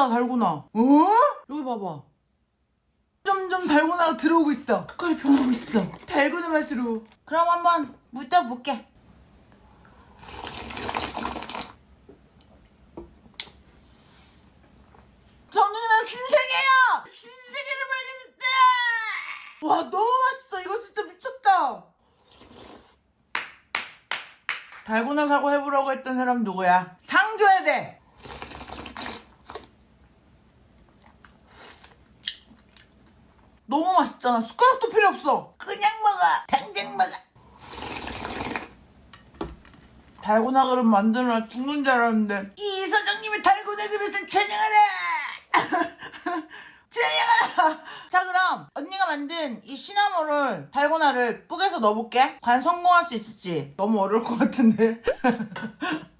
들어온다 달고나. 어? 여기 봐봐. 점점 달고나가 들어오고 있어. 색깔이 변하고 있어. 달고나 맛으로. 그럼 한번 묻어볼게. 정윤아 신세계야 신세계를 발견했다 와 너무 맛있어. 이거 진짜 미쳤다. 달고나 사고 해보라고 했던 사람 누구야? 상 줘야 돼 너무 맛있잖아. 숟가락도 필요 없어. 그냥 먹어. 당장 먹어. 달고나 그릇 만들어 죽는 줄 알았는데 이 사장님이 달고나 그릇을 찬양하라! 찬양하라! 자 그럼 언니가 만든 이 시나모를 달고나를 뿌개서 넣어볼게. 과연 성공할 수 있을지 너무 어려울 것 같은데